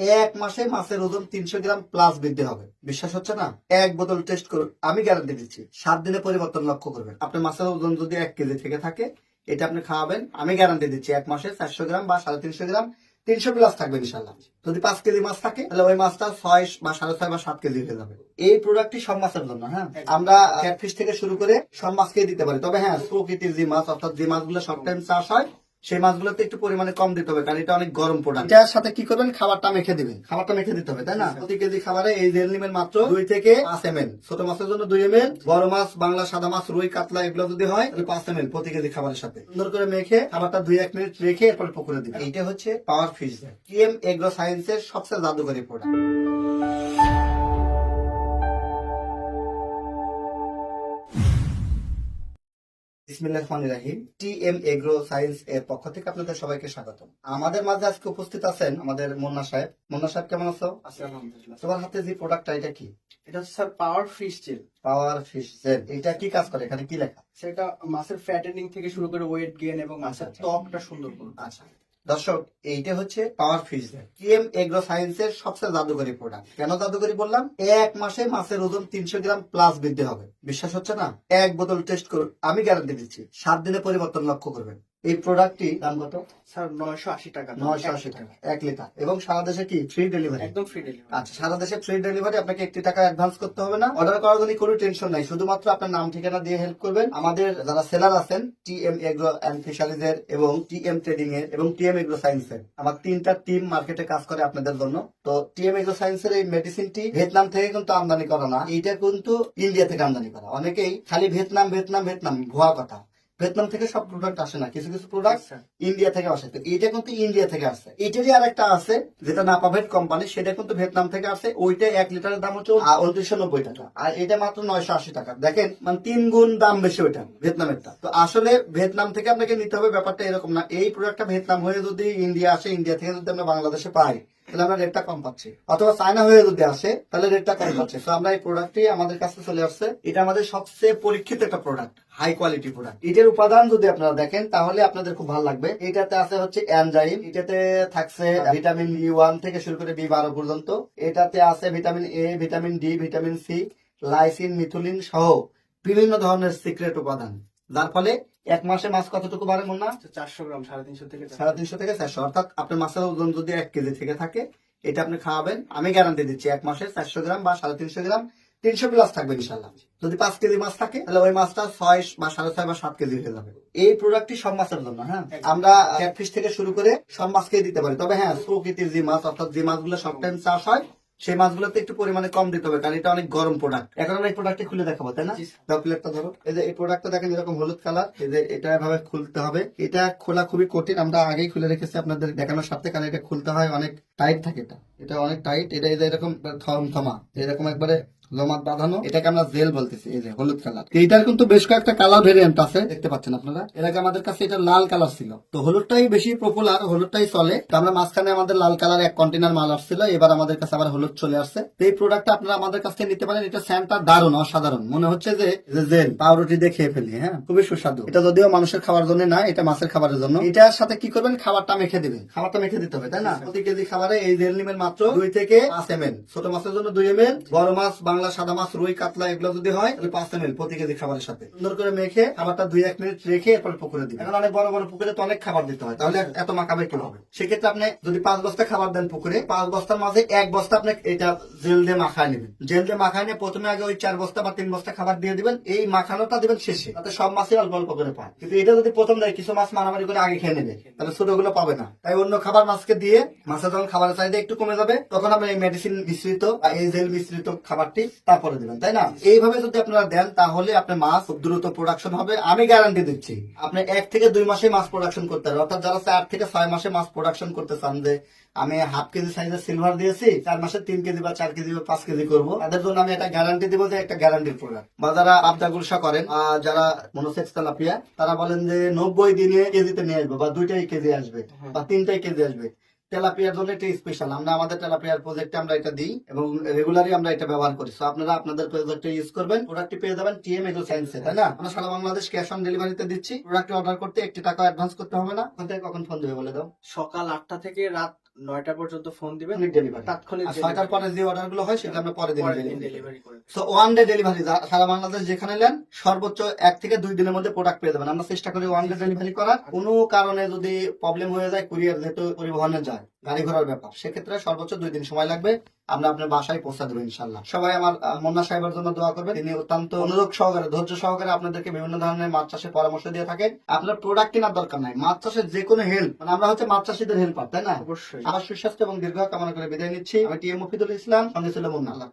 এক মাসে মাছের ওজন তিনশো গ্রাম প্লাস বৃদ্ধি হবে। বিশ্বাস হচ্ছে না? এক বোতল টেস্ট করুন আমি গ্যারান্টি দিচ্ছি। সাত দিনে পরিবর্তন লক্ষ্য করবেন। আপনার মাছের ওজন যদি এক কেজি থেকে থাকে এটা আপনি খাওয়াবেন আমি গ্যারান্টি দিচ্ছি। এক মাসে চারশো গ্রাম বা সাড়ে তিনশো গ্রাম তিনশো প্লাস থাকবে ইনশাল্লাহ যদি পাঁচ কেজি মাছ থাকে তাহলে ওই মাছটা ছয় বা সাড়ে ছয় বা সাত কেজি হয়ে যাবে। এই প্রোডাক্টটি সব মাছের জন্য হ্যাঁ? আমরা ক্যাটফিশ থেকে শুরু করে সব মাছকেই দিতে পারি। তবে হ্যাঁ প্রকৃতির যে মাছ অর্থাৎ যে মাছগুলো সব টাইম চাষ হয় সেই মাছগুলোতে একটু পরিমাণে কম দিতে হবে কারণ এটা অনেক গরম প্রোডাক্ট এটার সাথে কি করবেন? খাবারটা মেখে দিবেন। খাবারটা মেখে দিতে হবে তাই না? প্রতি কেজি খাবারে এই জেল নিবেন মাত্র দুই থেকে পাঁচ এম ছোট মাছের জন্য দুই এম বড় মাছ বাংলা সাদা মাছ রুই কাতলা এগুলো যদি হয় তাহলে পাঁচ এম প্রতি কেজি খাবারের সাথে। সুন্দর করে মেখে খাবারটা দুই এক মিনিট রেখে এরপরে পুকুরে দিবেন। এইটা হচ্ছে পাওয়ার ফিশ টিএম এগ্রো সায়েন্সের সবচেয়ে জাদুকরী প্রোডাক্ট বিসমিল্লাহির রহমানির রহিম। টিএম এগ্রো সায়েন্স এর পক্ষ থেকে আপনাদের সবাইকে স্বাগত আমাদের মাঝে আজকে উপস্থিত আছেন আমাদের মুন্না সাহেব। মুন্না সাহেব কেমন আছো? তোমার হাতে যে প্রোডাক্টটা এটা কি? এটা হচ্ছে sir power fish gel power fish gel এটা কি কাজ করে? এখানে কি লেখা? সেটা মাছের ফ্যাটেনিং থেকে শুরু করে ওয়েট গেইন এবং মাছের আচ্ছা। ত্বকটা সুন্দর করবে। আচ্ছা। দর্শক, এইটা হচ্ছে power fish gel TM agro সায়েন্সের সবচেয়ে জাদুকরী প্রোডাক্ট কেন জাদুকরী বললাম? এক মাসে মাছের ওজন তিনশো গ্রাম প্লাস বৃদ্ধি হবে। বিশ্বাস হচ্ছে না? এক বোতল টেস্ট করুন, আমি গ্যারান্টি দিচ্ছি। সাত দিনে পরিবর্তন লক্ষ্য করবেন। এই প্রোডাক্টটি দাম কত? স্যার নয়শো আশি টাকা। নয়শো আশি। টাকা। এক লিটার। এবং সারা দেশে কি ফ্রি ডেলিভারি একদম ফ্রি ডেলিভারি আচ্ছা সারা দেশে ফ্রি ডেলিভারি আপনাকে একটি টাকা অ্যাডভান্স করতে হবে না। অর্ডার করার জন্য কোনো টেনশন নাই। শুধুমাত্র আপনার নাম ঠিকানা দিয়ে হেল্প করবেন। আমাদের যারা সেলার আছেন টিএম এগ্রো অ্যান্ড ফিশারিজ এর এবং টিএম ট্রেডিং এর এবং টিএম এগ্রো সায়েন্স এর আমার তিনটা টিম মার্কেটে কাজ করে আপনাদের জন্য। তো টিএম এগ্রো সায়েন্স এর এই মেডিসিনটি ভিয়েতনাম থেকে কিন্তু আমদানি করা না। এইটা কিন্তু ইন্ডিয়া থেকে আমদানি করা। অনেকেই খালি ভিয়েতনাম ভিয়েতনাম ভিয়েতনাম ভুয়া কথা। ভিয়েতনাম থেকে সব প্রোডাক্ট আসে না কিছু কিছু প্রোডাক্ট ইন্ডিয়া থেকে আসে। তো এইটা কিন্তু ইন্ডিয়া থেকে আসে। এটারই আর একটা আছে যেটা নাপাভেট কোম্পানি সেটা কিন্তু ভিয়েতনাম থেকে আসে। ওইটা এক লিটারের দাম হচ্ছে উনত্রিশশো নব্বই টাকা। আর এটা মাত্র নয়শো আশি টাকা। দেখেন মানে তিন গুণ দাম বেশি ওইটা ভিয়েতনামেরটা। তো আসলে ভিয়েতনাম থেকে আপনাকে নিতে হবে ব্যাপারটা এরকম না। এই প্রোডাক্টটা ভিয়েতনাম হয়ে যদি ইন্ডিয়া আসে ইন্ডিয়া থেকে যদি আমরা বাংলাদেশে পাই তাহলে আমরা রেটটা কম পাচ্ছি। অথবা চায়না হয়ে যদি আসে তাহলে রেটটা কম পাচ্ছি। তো আমরা এই প্রোডাক্টটি আমাদের কাছে চলে আসছে। এটা আমাদের সবচেয়ে পরীক্ষিত একটা প্রোডাক্ট হাই কোয়ালিটি প্রোডাক্ট এটার উপাদান যদি আপনারা দেখেন তাহলে আপনাদের খুব ভালো লাগবে। এটাতে আছে হচ্ছে অ্যানজাইম এটাতে থাকছে ভিটামিন বি ওয়ান থেকে শুরু করে বি বারো পর্যন্ত। এটাতে আছে vitamin A vitamin D vitamin C lysine মিথুলিন সহ বিভিন্ন ধরনের সিক্রেট উপাদান। যার ফলে এক মাসে মাছ কতটুকু বাড়ে মনে? না চারশো গ্রাম সাড়ে তিনশো থেকে সাড়ে তিনশো থেকে চারশো। অর্থাৎ আপনার মাছের ওজন যদি এক কেজি থেকে থাকে এটা আপনি খাওয়াবেন। আমি গ্যারান্টি দিচ্ছি এক মাসে চারশো গ্রাম বা সাড়ে তিনশো গ্রাম তিনশো প্লাস থাকবে ইনশাল্লাহ যদি পাঁচ কেজি মাছ থাকে তাহলে ওই মাছটা ছয় বা সাড়ে ছয় বা সাত কেজি হয়ে যাবে। এই প্রোডাক্টটি সব মাছের জন্য হ্যাঁ? আমরা ক্যাটফিশ থেকে শুরু করে সব মাছকেই দিতে পারি। তবে হ্যাঁ প্রকৃতির যে মাছ অর্থাৎ যে মাছগুলো সব টাইম চাষ হয় সেই মাছগুলোতে একটু পরিমাণে কম দিতে হবে কারণ এটা অনেক গরম প্রোডাক্ট এখন আমরা এই প্রোডাক্টটি খুলে দেখাবো তাই না? দাও প্লেটটা ধরো। এই যে এই প্রোডাক্টটা দেখেন এরকম হলুদ কালার এই যে এটা এভাবে খুলতে হবে। এটা খোলা খুবই কঠিন আমরা আগেই খুলে রেখেছি আপনাদের দেখানোর সাথে কারণ এটা খুলতে হয় অনেক টাইট থাকে এটা। এটা অনেক টাইট এটা এই যে এরকম থম থমা এরকম একবারে জমাট বাঁধানো এটাকে আমরা জেল বলতেছি এই যে হলুদ কালার। এইটার কিন্তু বেশ কয়েকটা কালার ভেরিয়েন্ট আছে। দেখতে পাচ্ছেন আপনারা? এর আগে আমাদের কাছে এটা লাল কালার ছিল। তো হলুদটাই বেশি পপুলার হলুদটাই চলে। তো আমরা মাঝখানে আমাদের লাল কালার এক কন্টেনার মাল আসছিল এবার আমাদের কাছে আবার হলুদ চলে আসছে। তো এই প্রোডাক্টটা আপনারা আমাদের কাছ থেকে নিতে পারেন এটা স্যান্টটা দারুণ অসাধারণ। মনে হচ্ছে যে যে জেল। পাউরুটি দিয়ে খেয়ে ফেলি হ্যাঁ? খুবই সুস্বাদু। এটা যদিও মানুষের খাবার জন্য না এটা মাছের খাবারের জন্য। এটার সাথে কি করবেন? খাবারটা মেখে দিবেন। খাবারটা মেখে দিতে হবে তাই না? প্রতি কেজি খাবারে এই জেল নিবেন মাত্র দুই থেকে পাঁচ এম ছোট মাছের জন্য দুই এম বড় মাছ বাংলা সাদা মাছ, রুই, কাতলা, এগুলো যদি হয়, তাহলে পাঁচ এম প্রতি কেজি খাবারের সাথে। সুন্দর করে মেখে, খাবারটা দুই, এক মিনিট রেখে এরপর পুকুরে দিবেন। এখন অনেক বড় বড় পুকুরে তো অনেক খাবার দিতে হয়, তাহলে এত মাখাবে কি হবে। সেক্ষেত্রে আপনি যদি পাঁচ বস্তা খাবার দেন পুকুরে, পাঁচ বস্তার মাঝে এক বস্তা আপনি এটা জেল দিয়ে মাখায় নেবেন। জেল দিয়ে মাখায় নিয়ে প্রথমে আগে ওই চার বস্তা বা তিন বস্তা খাবার দিয়ে দিবেন, এই মাখানোটা দিবেন শেষে তাতে সব মাছই অল্প অল্প করে পায়। কিন্তু এটা যদি প্রথম দেয়, কিছু মাছ মারামারি করে আগে খেয়ে নেবে, তাহলে ছোটগুলো পাবে না। তাই অন্য খাবার মাছকে দিয়ে মাছের যখন খাবারের চাহিদা একটু কমে যাবে, তখন আপনি এই মেডিসিন মিশ্রিত বা এই জেল মিশ্রিত খাবারটি তারপরে দিবেন, তাই না? এইভাবে যদি আপনারা দেন, তাহলে আপনার মাছ দ্রুত প্রোডাকশন হবে। আমি গ্যারান্টি দিচ্ছি, আপনি এক থেকে দুই মাসে মাছ প্রোডাকশন করতে পারবেন। অর্থাৎ যারা চার থেকে ছয় মাসে মাছ প্রোডাকশন করতে চান যে, আমি হাফ কেজি সাইজের সিলভার দিয়েছি, চার মাসে তিন কেজি বা চার কেজি বা পাঁচ কেজি করব, তাদের জন্য আমি একটা গ্যারান্টি দিব যে একটা গ্যারান্টির প্রোডাক্ট বা যারা আবদা গুলশা করেন যারা মনোসেক্স তেলাপিয়া, তারা বলেন যে নব্বই দিনে কেজিতে নিয়ে আসবে, বা দুইটাই কেজি আসবে, বা তিনটাই কেজি আসবে। তেলাপিয়ার জন্য এটা স্পেশাল আমরা আমাদের তেলাপিয়ার প্রজেক্টে আমরা এটা দিই এবং রেগুলারই আমরা এটা ব্যবহার করি। সো আপনারা আপনাদের প্রজেক্টে ইউজ করবেন প্রোডাক্টটি পেয়ে যাবেন টিএম এগ্রো সায়েন্সে তাই না? আমরা সারা বাংলাদেশ ক্যাশ অন ডেলিভারিতে দিচ্ছি। প্রোডাক্টটি অর্ডার করতে একটি টাকা অ্যাডভান্স করতে হবে না। ওখান থেকে কখন ফোন দেবে বলে দাও। সকাল আটটা থেকে রাত নয়টা পর্যন্ত ফোন দিবেন ডেলিভারি তাৎক্ষণিক ছয়টার পরে যে অর্ডারগুলো হয় সেটা আমরা পরে দিন ডেলিভারি করি করে সো ওয়ান ডে ডেলিভারি সারা বাংলাদেশ যেখানে নেন সর্বোচ্চ এক থেকে দুই দিনের মধ্যে প্রোডাক্ট পেয়ে যাবেন। আমরা চেষ্টা করি ওয়ান ডে ডেলিভারি করার। কোনো কারণে যদি প্রবলেম হয়ে যায় কুরিয়ার যেহেতু পরিবহনে যায় গাড়ি ঘোড়ার ব্যাপার সেক্ষেত্রে সর্বোচ্চ দুই দিন সময় লাগবে। আমরা আপনার বাসায় পৌঁছা দেবো ইনশাল্লাহ সবাই আমার মন্না সাহেবের জন্য দোয়া করবেন। তিনি অত্যন্ত অনুরোধ সহকারে ধৈর্য সহকারে আপনাদেরকে বিভিন্ন ধরনের মাছ চাষের পরামর্শ দিয়ে থাকেন। আপনার প্রোডাক্ট কেনার দরকার নাই। মাছ চাষের যে কোনো হেল্প মানে আমরা হচ্ছে মাছ চাষিদের হেল্পার তাই না? অবশ্যই। আমার সুস্বাস্থ্য এবং দীর্ঘ কামনা করে বিদায় নিচ্ছি। আমি টি এম মফিদুল ইসলাম সঙ্গে ছিল মন্না আল্লাহ।